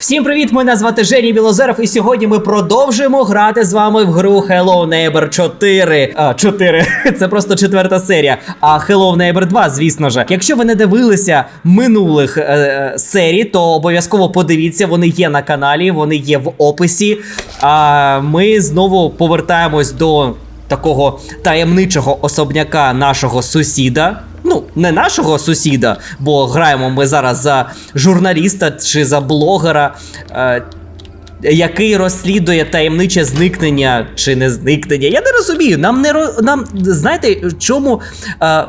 Всім привіт! Мене звати Жені Білозеров, і сьогодні ми продовжуємо грати з вами в гру Hello Neighbor 4. А, 4. Це просто четверта серія. А Hello Neighbor 2, звісно ж. Якщо ви не дивилися минулих е, е, серій, то обов'язково подивіться, вони є на каналі, вони є в описі. А ми знову повертаємось до такого таємничого особняка нашого сусіда. Ну, не нашого сусіда, бо граємо ми зараз за журналіста чи за блогера, е, який розслідує таємниче зникнення чи не зникнення. Я не розумію. Нам не нам знаєте, чому. Е,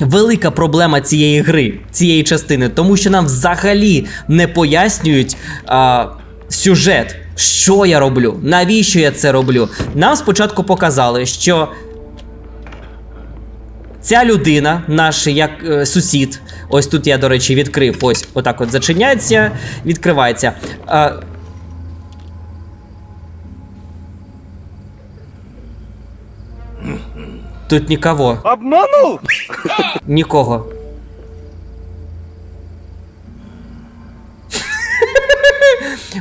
Велика проблема цієї гри, цієї частини, тому що нам взагалі не пояснюють а, сюжет, що я роблю, навіщо я це роблю. Нам спочатку показали, що Ця людина, наш як е, сусід, ось тут я, до речі, відкрив. Ось отак от зачиняється, відкривається. Е, тут нікого. Обманув! Нікого.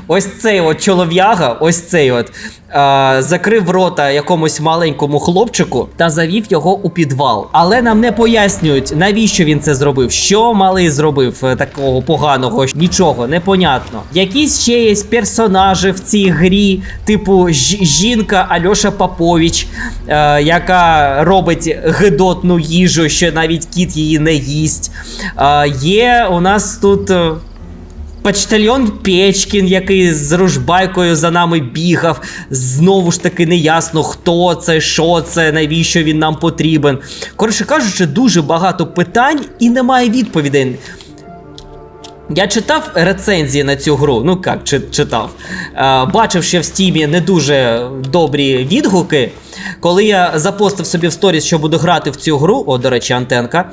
Ось цей от чолов'яга, ось цей от е, закрив рота якомусь маленькому хлопчику та завів його у підвал. Але нам не пояснюють, навіщо він це зробив, що малий зробив е, такого поганого, нічого, непонятно. Якісь ще є персонажі в цій грі, типу жінка Альоша Попович, е, яка робить гидотну їжу, що навіть кіт її не їсть. Е, є у нас тут. Е, Почтальйон Печкін, який з ружбайкою за нами бігав. Знову ж таки, неясно, хто це, що це, навіщо він нам потрібен. Коротше кажучи, дуже багато питань і немає відповідей. Я читав рецензії на цю гру, ну як чи, читав. Е, бачив, що в стімі не дуже добрі відгуки. Коли я запостив собі в сторіс, що буду грати в цю гру, о, до речі, антенка.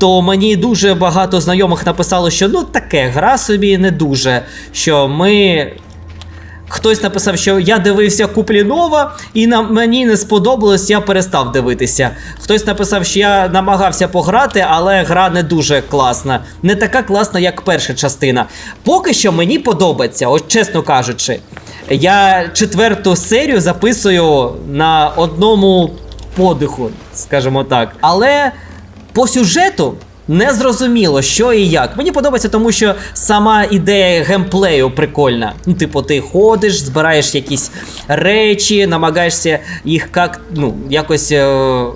То мені дуже багато знайомих написало, що ну таке, гра собі не дуже. Що ми. Хтось написав, що я дивився Куплінова, і на мені не сподобалось, я перестав дивитися. Хтось написав, що я намагався пограти, але гра не дуже класна. Не така класна, як перша частина. Поки що мені подобається, от чесно кажучи. Я четверту серію записую на одному подиху, скажімо так. Але по сюжету не зрозуміло, що і як. Мені подобається, тому що сама ідея геймплею прикольна. Ну, типу, ти ходиш, збираєш якісь речі, намагаєшся їх як, ну, якось. Е-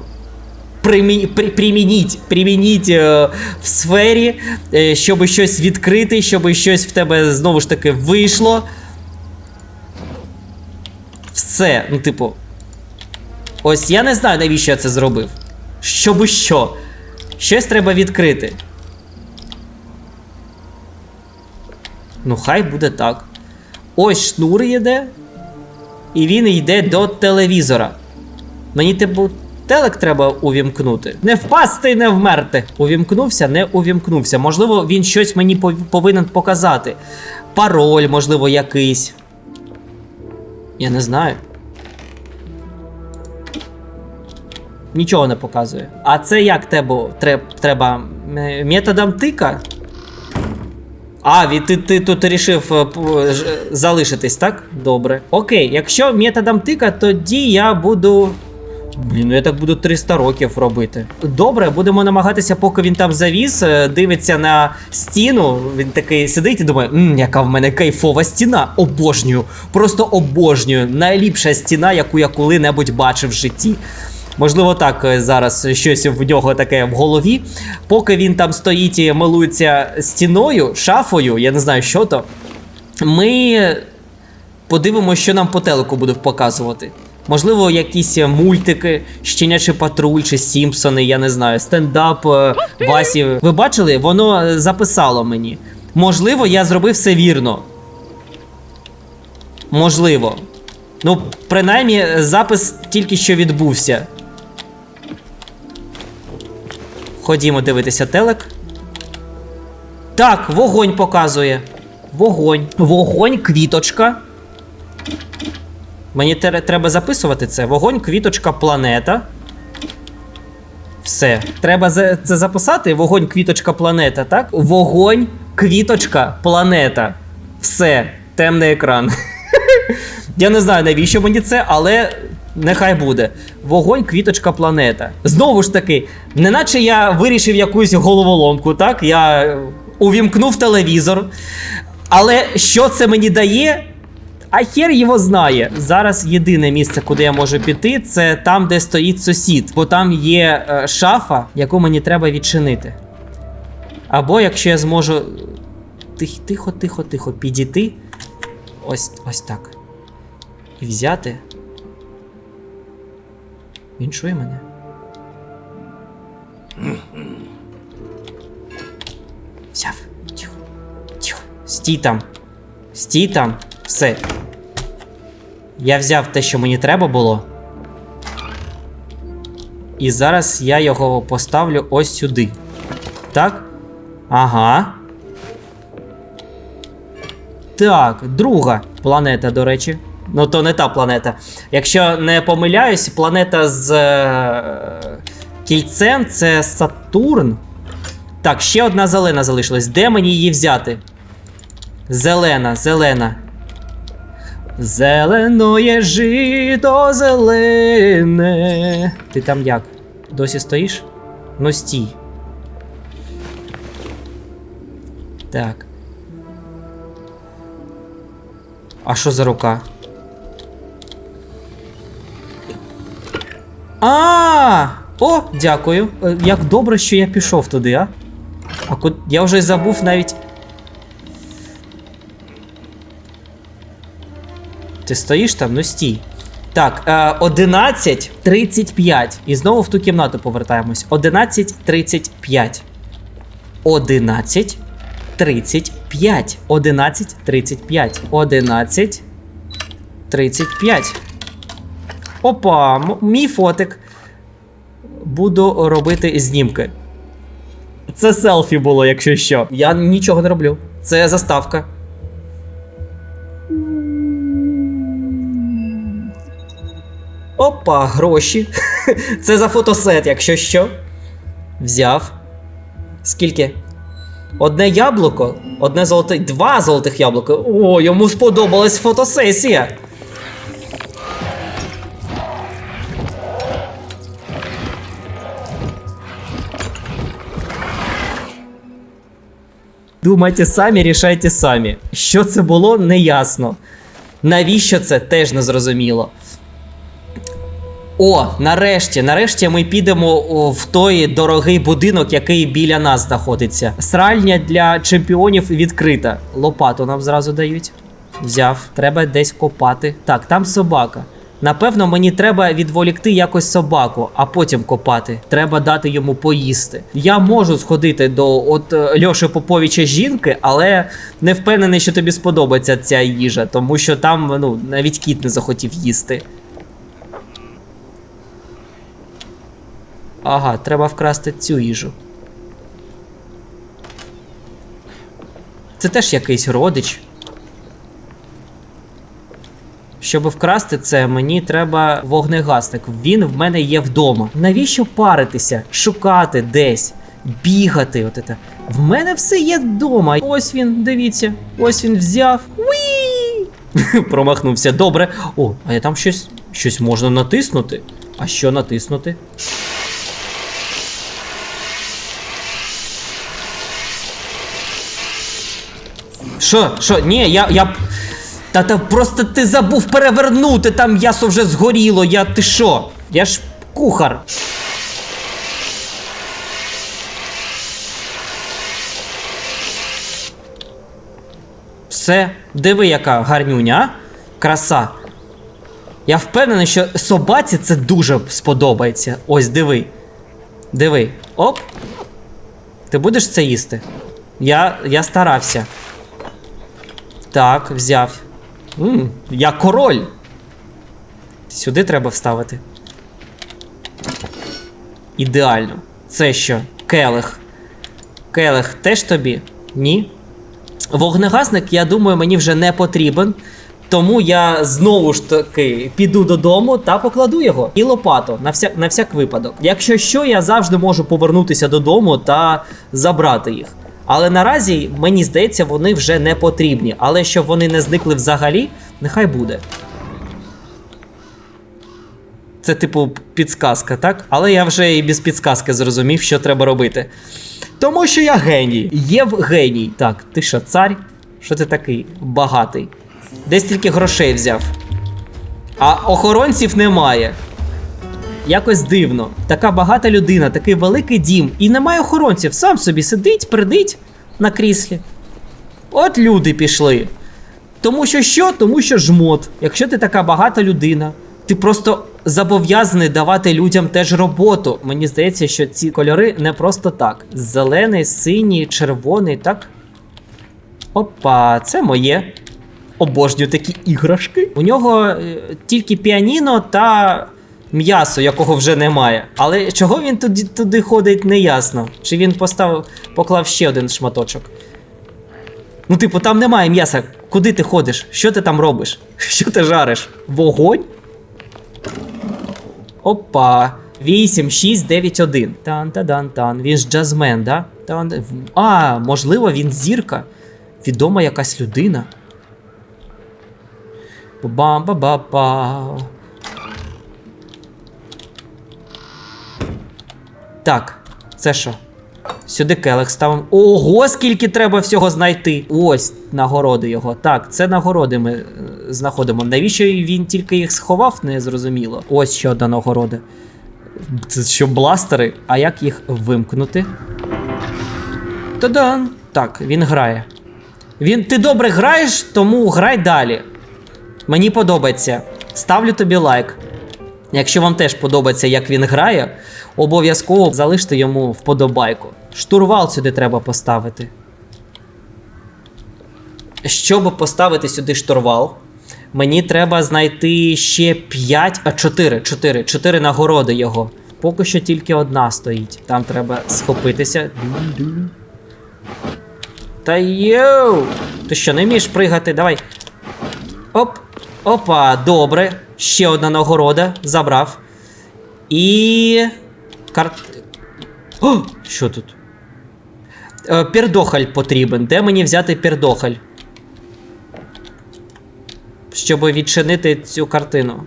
примініть, примініть е, в сфері, е, щоб щось відкрити, щоб щось в тебе знову ж таки вийшло. Все, ну, типу. Ось я не знаю, навіщо я це зробив. Щоби що. Щось треба відкрити. Ну, хай буде так. Ось шнур йде. І він йде до телевізора. Мені типу телек треба увімкнути. Не впасти не вмерти. Увімкнувся, не увімкнувся. Можливо, він щось мені пов- повинен показати. Пароль, можливо, якийсь. Я не знаю. Нічого не показує. А це як тебе треб, треба методом тика? А, від, ти, ти тут рішив е, залишитись, так? Добре. Окей, якщо методом тика, тоді я буду. Блін, ну я так буду 300 років робити. Добре, будемо намагатися, поки він там завіс, е, дивиться на стіну. Він такий сидить і думає, мм, яка в мене кайфова стіна. Обожнюю. Просто обожнюю. Найліпша стіна, яку я коли-небудь бачив в житті. Можливо, так е, зараз щось в нього таке в голові. Поки він там стоїть і милується стіною, шафою, я не знаю, що то. Ми подивимося, що нам по телеку будуть показувати. Можливо, якісь е, мультики, щенячий патруль чи Сімпсони, я не знаю, стендап е, Васі. Ви бачили? Воно записало мені. Можливо, я зробив все вірно. Можливо. Ну, принаймні, запис тільки що відбувся. Ходімо дивитися телек. Так, вогонь показує. Вогонь. Вогонь, квіточка. Мені треба записувати це. Вогонь, квіточка, планета. Все. Треба це записати. Вогонь, квіточка, планета, так? Вогонь, квіточка, планета. Все, темний екран. Я не знаю, навіщо мені це, але нехай буде. Вогонь, квіточка, планета. Знову ж таки, неначе я вирішив якусь головоломку, так? Я увімкнув телевізор. Але що це мені дає? А хер його знає. Зараз єдине місце, куди я можу піти, це там, де стоїть сусід. Бо там є е, шафа, яку мені треба відчинити. Або якщо я зможу тихо, тихо, тихо підійти. Ось ось так. І взяти. Він чує мене. Взяв. Тихо. Тихо. Стій там. Стій там. Все. Я взяв те, що мені треба було. І зараз я його поставлю ось сюди. Так? Ага. Так, друга планета, до речі. Ну, то не та планета. Якщо не помиляюсь, планета з е, кільцем це Сатурн. Так, ще одна зелена залишилась. Де мені її взяти? Зелена, зелена. Зеленоє жито зелене. Ти там як? Досі стоїш? Ну стій. Так. А що за рука? А! О, дякую. Е, Як добре, що я пішов туди, а? А ку... я вже забув навіть. Ти стоїш там? Ну стій. Так, е, 11.35. І знову в ту кімнату повертаємось. 11.35. 11. 35. 11, 35. 11, 35. Опа, мій фотик. Буду робити знімки. Це селфі було, якщо що. Я нічого не роблю. Це заставка. Опа, гроші. Це за фотосет, якщо що. Взяв. Скільки? Одне яблуко, одне золоте, два золотих яблука. О, йому сподобалась фотосесія. Думайте самі, рішайте самі. Що це було, неясно. Навіщо це теж не зрозуміло. О, нарешті, нарешті ми підемо в той дорогий будинок, який біля нас знаходиться. Сральня для чемпіонів відкрита. Лопату нам зразу дають. Взяв, треба десь копати. Так, там собака. Напевно, мені треба відволікти якось собаку, а потім копати. Треба дати йому поїсти. Я можу сходити до от е, Льоші Поповича жінки, але не впевнений, що тобі сподобається ця їжа, тому що там ну навіть кіт не захотів їсти. Ага, треба вкрасти цю їжу. Це теж якийсь родич. Щоб вкрасти це, мені треба вогнегасник. Він в мене є вдома. Навіщо паритися, шукати десь, бігати? От це. В мене все є вдома. Ось він, дивіться, ось він взяв. Уі! Промахнувся. Добре. О, а я там щось, щось можна натиснути. А що натиснути? Що? Що? Ні, я. я... Та та просто ти забув перевернути, там м'ясо вже згоріло. Я ти що? Я ж кухар. Все, диви, яка гарнюня, а? краса. Я впевнений, що собаці це дуже сподобається. Ось диви. Диви. Оп. Ти будеш це їсти? Я, я старався. Так, взяв. М я король. Сюди треба вставити. Ідеально. Це що? Келих. Келих теж тобі? Ні. Вогнегасник, я думаю, мені вже не потрібен. Тому я знову ж таки піду додому та покладу його. І лопату на всяк, на всяк випадок. Якщо що, я завжди можу повернутися додому та забрати їх. Але наразі, мені здається, вони вже не потрібні. Але щоб вони не зникли взагалі, нехай буде. Це, типу, підсказка, так? Але я вже і без підсказки зрозумів, що треба робити. Тому що я геній. Євгеній. Так, ти що, цар? Що ти такий багатий? Десь тільки грошей взяв. А охоронців немає. Якось дивно. Така багата людина, такий великий дім, і немає охоронців. Сам собі сидить, придить на кріслі. От люди пішли. Тому що що? Тому що жмот. Якщо ти така багата людина, ти просто зобов'язаний давати людям теж роботу. Мені здається, що ці кольори не просто так. Зелений, синій, червоний, так? Опа, це моє. Обожнюю такі іграшки. У нього е, тільки піаніно та м'ясо, якого вже немає. Але чого він туди, туди ходить, не ясно. Чи він поставив, поклав ще один шматочок. Ну, типу, там немає м'яса. Куди ти ходиш? Що ти там робиш? Що ти жариш? Вогонь? Опа. 8, 6, 9, 1. Тан-та-дан-тан. Він ж джазмен, да? Тан... А, можливо, він зірка. Відома якась людина. Бам-ба-ба-ба. Так, це що? Сюди келих ставимо. Ого, скільки треба всього знайти. Ось нагороди його. Так, це нагороди ми е, знаходимо. Навіщо він тільки їх сховав, не зрозуміло. Ось ще одна нагорода. Це що бластери? А як їх вимкнути? Та-дан! Так, він грає. Він ти добре граєш, тому грай далі. Мені подобається. Ставлю тобі лайк. Якщо вам теж подобається, як він грає, обов'язково залиште йому вподобайку. Штурвал сюди треба поставити. Щоб поставити сюди штурвал, мені треба знайти ще 5, а 4, 4, 4 нагороди його. Поки що тільки одна стоїть. Там треба схопитися. Та йоу! Ти що, не вмієш пригати? Давай. Оп. Опа, добре. Ще одна нагорода. Забрав. І. Карт. О! Що тут? Е, пердохаль потрібен. Де мені взяти пердохаль? Щоб відчинити цю картину.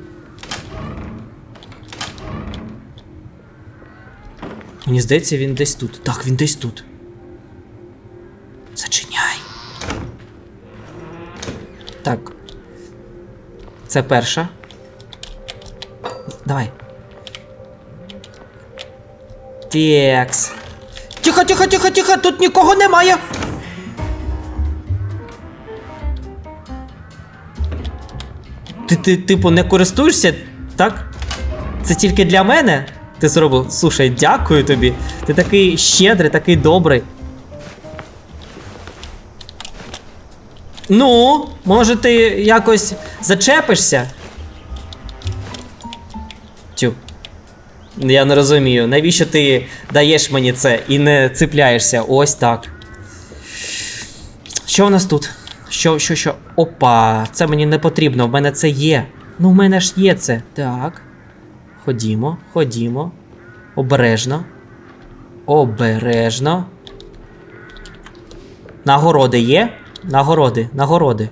Мені здається, він десь тут. Так, він десь тут. Зачиняй. Так. Це перша. Давай. Текс. Тихо, тихо, тихо, тихо, тут нікого немає. Ти, ти, типу, не користуєшся, так? Це тільки для мене? Ти зробив. Слушай, дякую тобі. Ти такий щедрий, такий добрий. Ну, може ти якось зачепишся? Тю. Я не розумію, навіщо ти даєш мені це і не цепляєшся? Ось так. Що у нас тут? Що, що, що? Опа, це мені не потрібно, в мене це є. Ну, в мене ж є це. Так. Ходімо, ходімо. Обережно. Обережно. Нагороди є? Нагороди, нагороди.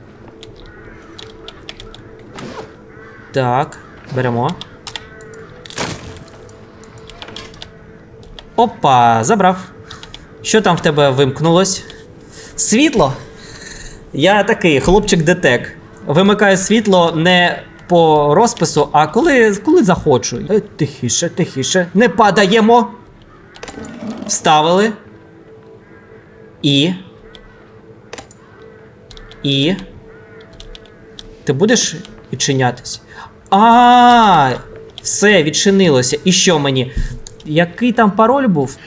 Так, беремо. Опа, забрав. Що там в тебе вимкнулось? Світло? Я такий хлопчик-детек. Вимикаю світло не по розпису, а коли, коли захочу. Е, Тихіше, тихіше. Не падаємо. Вставили. І. І. Ти будеш відчинятись? А, все, відчинилося. І що мені? Який там пароль був?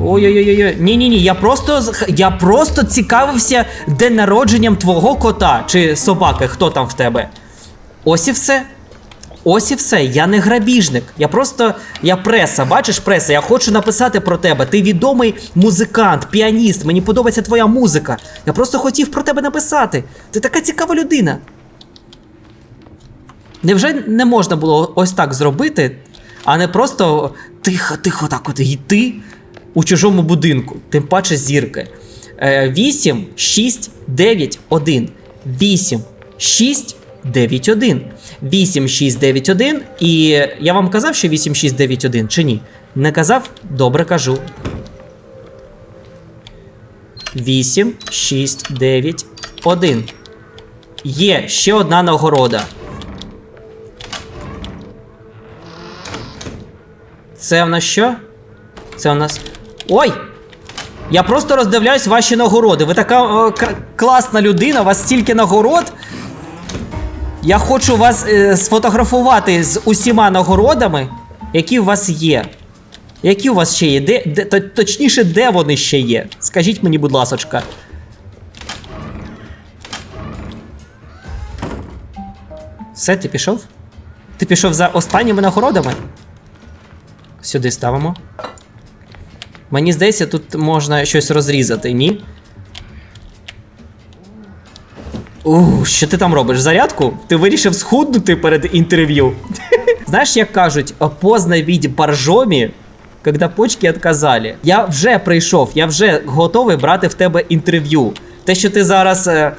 Ой-ой-ой, ні, ні, ні. Я просто я просто цікавився день народженням твого кота чи собаки, хто там в тебе. Ось і все. Ось і все. Я не грабіжник. Я просто. Я преса, бачиш, преса. Я хочу написати про тебе. Ти відомий музикант, піаніст. Мені подобається твоя музика. Я просто хотів про тебе написати. Ти така цікава людина. Невже не можна було ось так зробити, а не просто тихо, тихо, так от йти у чужому будинку, тим паче зірки. Е, 8, 6, 9, 1. 8, 6, 9, 1. 8, 6, 9, 1. І я вам казав, що 8, 6, 9, 1 чи ні? Не казав? Добре кажу. 8, 6, 9, 1. Є ще одна нагорода. Це в нас що? Це у нас. Ой! Я просто роздивляюсь ваші нагороди. Ви така к- класна людина, у вас стільки нагород. Я хочу вас е, сфотографувати з усіма нагородами, які у вас є. Які у вас ще є? Де, де, то- точніше, де вони ще є? Скажіть мені, будь ласочка. Все, ти пішов? Ти пішов за останніми нагородами? Сюди ставимо. Мені здається, тут можна щось розрізати, ні? Ух, що ти там робиш? Зарядку? Ти вирішив схуднути перед інтерв'ю. Знаєш, як кажуть, поздно від боржомі, коли почки відказали. Я вже прийшов, я вже готовий брати в тебе інтерв'ю. Те, що ти зараз е,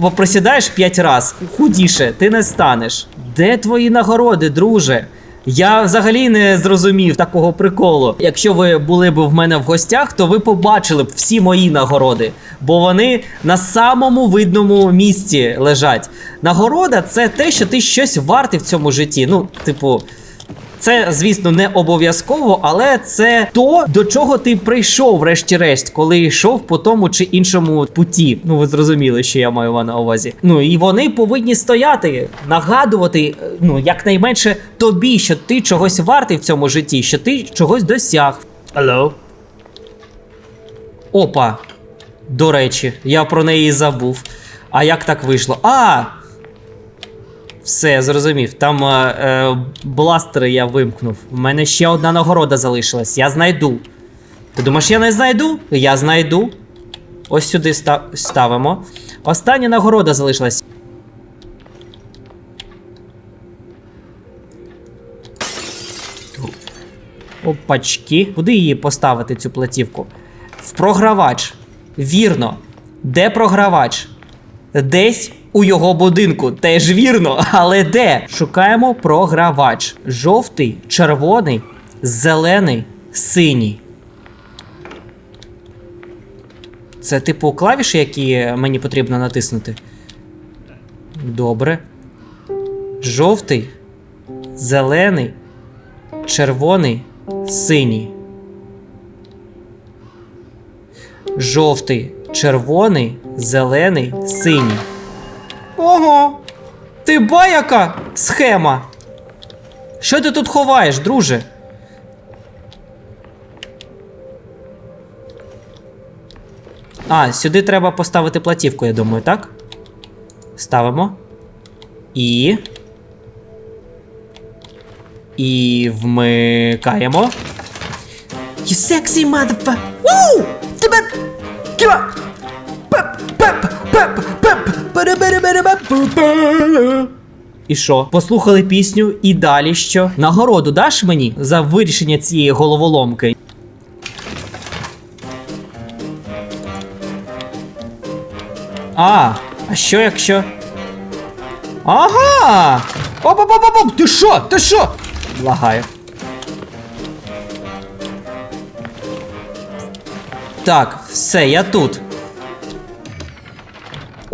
попросідаєш 5 раз, худіше, ти не станеш. Де твої нагороди, друже? Я взагалі не зрозумів такого приколу. Якщо ви були б в мене в гостях, то ви побачили б всі мої нагороди, бо вони на самому видному місці лежать. Нагорода це те, що ти щось вартий в цьому житті. Ну, типу. Це, звісно, не обов'язково, але це то, до чого ти прийшов, врешті-решт, коли йшов по тому чи іншому путі. Ну, ви зрозуміли, що я маю на увазі. Ну і вони повинні стояти, нагадувати, е, ну, якнайменше тобі, що ти чогось вартий в цьому житті, що ти чогось досяг. Алло. Опа. До речі, я про неї забув. А як так вийшло? А! Все, я зрозумів. Там е, е, бластери я вимкнув. У мене ще одна нагорода залишилась. Я знайду. Ти думаєш, я не знайду? Я знайду. Ось сюди ста- ставимо. Остання нагорода залишилась. Опачки. Куди її поставити, цю платівку? В програвач. Вірно. Де програвач? Десь у його будинку. Теж вірно, але де? Шукаємо програвач. Жовтий, червоний, зелений, синій. Це типу клавіші, які мені потрібно натиснути. Добре. Жовтий, зелений, червоний, синій. Жовтий, червоний, зелений, синій. Ого! Ти ба яка схема? Що ти тут ховаєш, друже? А, сюди треба поставити платівку, я думаю, так? Ставимо. І. І вмикаємо. You sexy motherfucker! Woo! Тебе... Ківа! І що? Послухали пісню, і далі що? Нагороду даш мені за вирішення цієї головоломки? А, а що якщо? Ага! Оп-оп-оп-оп! Ти що? Ти що? Лагаю. Так, все, я тут.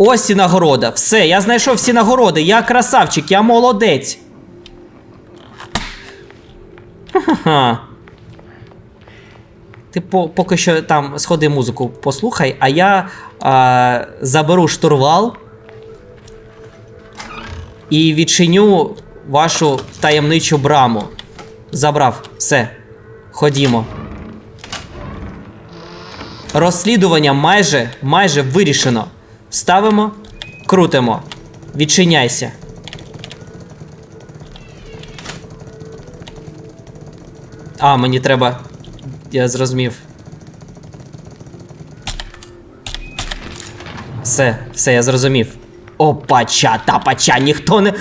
Ось і нагорода. Все, я знайшов всі нагороди. Я красавчик, я молодець. Ха-ха. Ти по, поки що там сходи музику послухай, а я а, заберу штурвал і відчиню вашу таємничу браму. Забрав, все. Ходімо. Розслідування майже майже вирішено. Ставимо, крутимо. Відчиняйся. А, мені треба. Я зрозумів. Все, все, я зрозумів. Опача, тапача, ніхто не.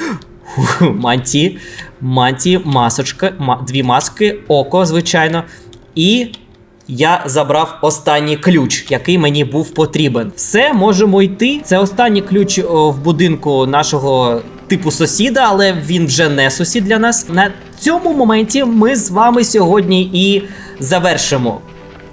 Манті, манті, масочка, ма... дві маски, око, звичайно. І я забрав останній ключ, який мені був потрібен. Все, можемо йти. Це останній ключ в будинку нашого типу сусіда, але він вже не сусід для нас. На цьому моменті ми з вами сьогодні і завершимо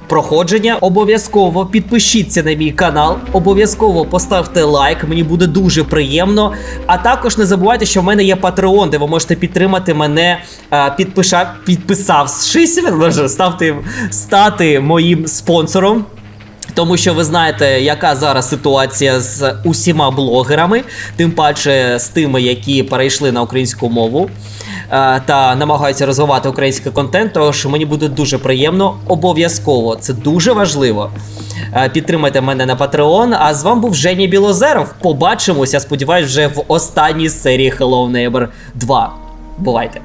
проходження. Обов'язково підпишіться на мій канал, обов'язково поставте лайк, мені буде дуже приємно. А також не забувайте, що в мене є Patreon, де ви можете підтримати мене, е, підпиша, підписавшись, ставте, стати моїм спонсором. Тому що ви знаєте, яка зараз ситуація з усіма блогерами, тим паче з тими, які перейшли на українську мову е, та намагаються розвивати український контент. Тож мені буде дуже приємно, обов'язково це дуже важливо. Е, Підтримайте мене на Patreon. А з вами був Женя Білозеров. Побачимося, сподіваюсь, вже в останній серії Hello Neighbor 2. Бувайте!